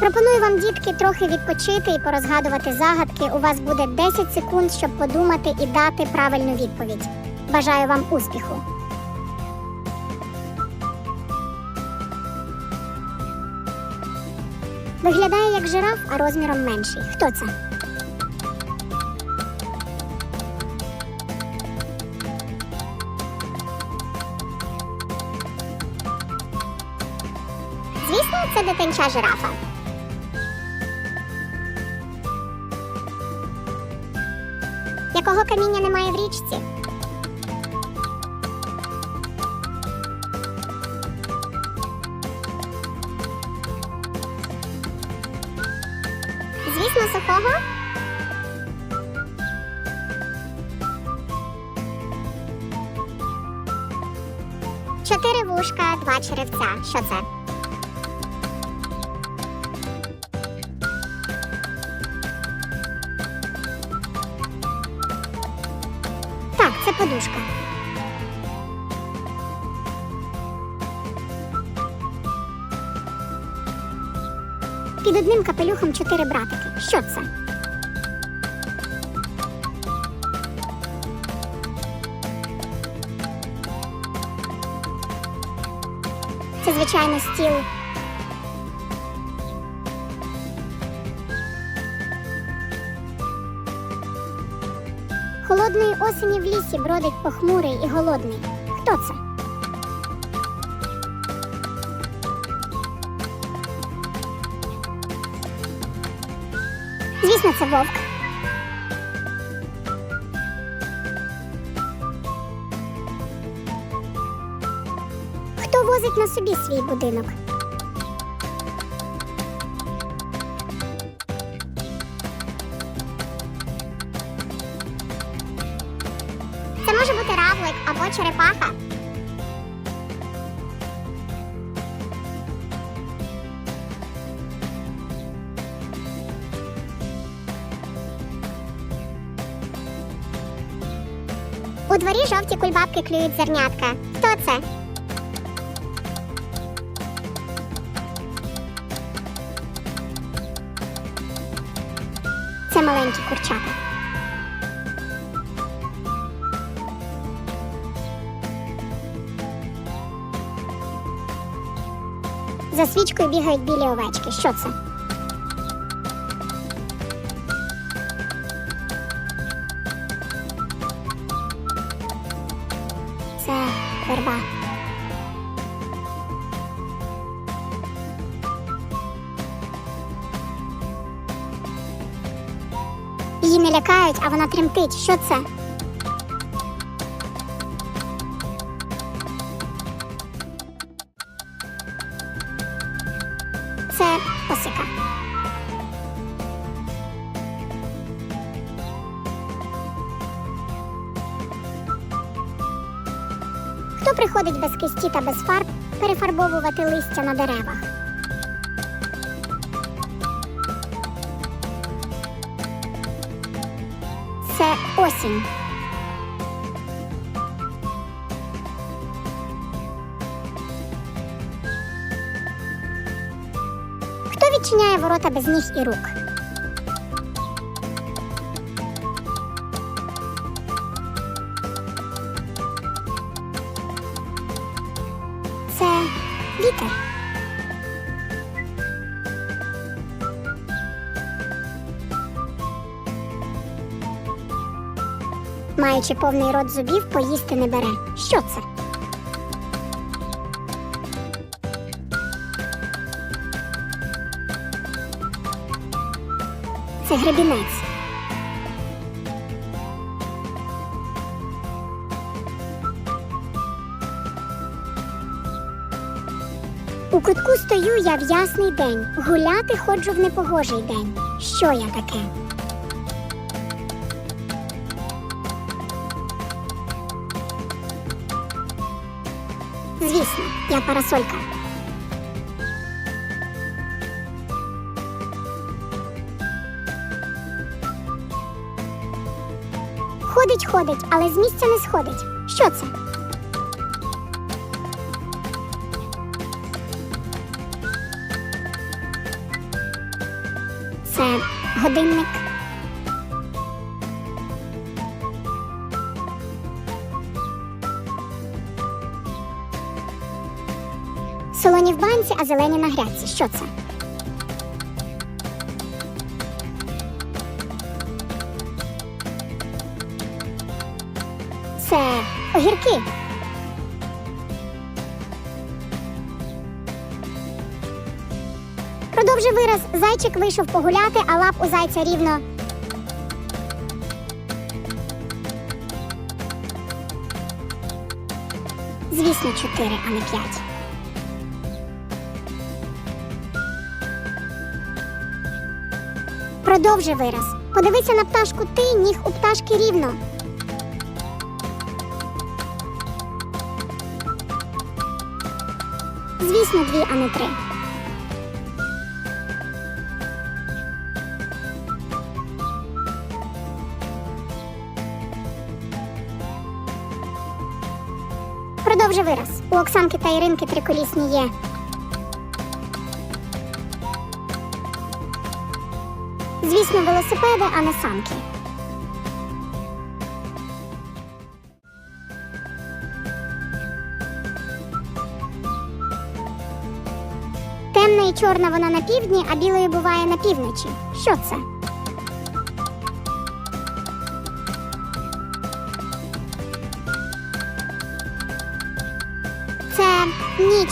Пропоную вам, дітки, трохи відпочити і порозгадувати загадки. У вас буде 10 секунд, щоб подумати і дати правильну відповідь. Бажаю вам успіху. Виглядає як жираф, а розміром менший. Хто це? Звісно, це дитинча жирафа. Якого каміння немає в річці? Звісно, сухого. Чотири вушка, два черевця. Що це? Подушка. Під одним капелюхом чотири братики. Що це? Це, звичайно, стіл. Холодної осені в лісі бродить похмурий і голодний. Хто це? Звісно, це вовк. Хто возить на собі свій будинок? Черепаха. У дворі жовті кульбабки клюють зернятка. Хто це? Це маленькі курчата. За свічкою бігають білі овечки. Що це? Це верба. Її не лякають, а вона тремтить. Що це? Це. Хто приходить без кисті та без фарб перефарбовувати листя на деревах? Це осінь. Відчиняє ворота без ніг і рук? Це вітер. Маючи повний рот зубів, поїсти не бере. Що це? Це гребінець. У кутку стою я в ясний день, гуляти ходжу в непогожий день. Що я таке? Звісно, я парасолька. Ходить, ходить, але з місця не сходить. Що це? Це годинник. Солоні в банці, а зелені на грядці. Що це? Це огірки. Продовжи вираз. Зайчик вийшов погуляти, а лап у зайця рівно. Звісно, чотири, а не п'ять. Продовжи вираз. Подивися на пташку ти, ніг у пташки рівно. Звісно, дві, а не три. Продовжи вираз. У Оксанки та Іринки триколісні є. Звісно, велосипеди, а не санки. Темна і чорна вона на півдні, а білою буває на півночі. Що це? Це ніч.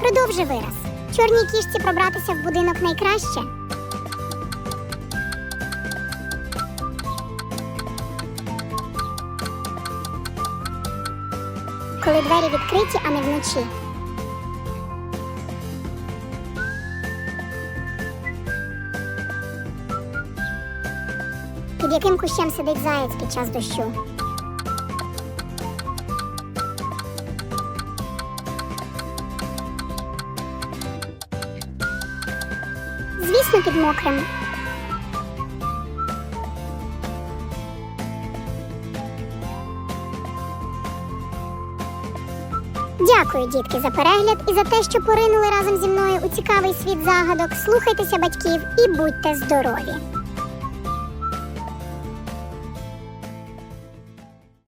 Продовжи вираз. Чорній кішці пробратися в будинок найкраще. Коли двері відкриті, а не вночі. Під яким кущем сидить заєць під час дощу? Звісно, під мокрим. Дякую, дітки, за перегляд і за те, що поринули разом зі мною у цікавий світ загадок. Слухайтеся батьків і будьте здорові!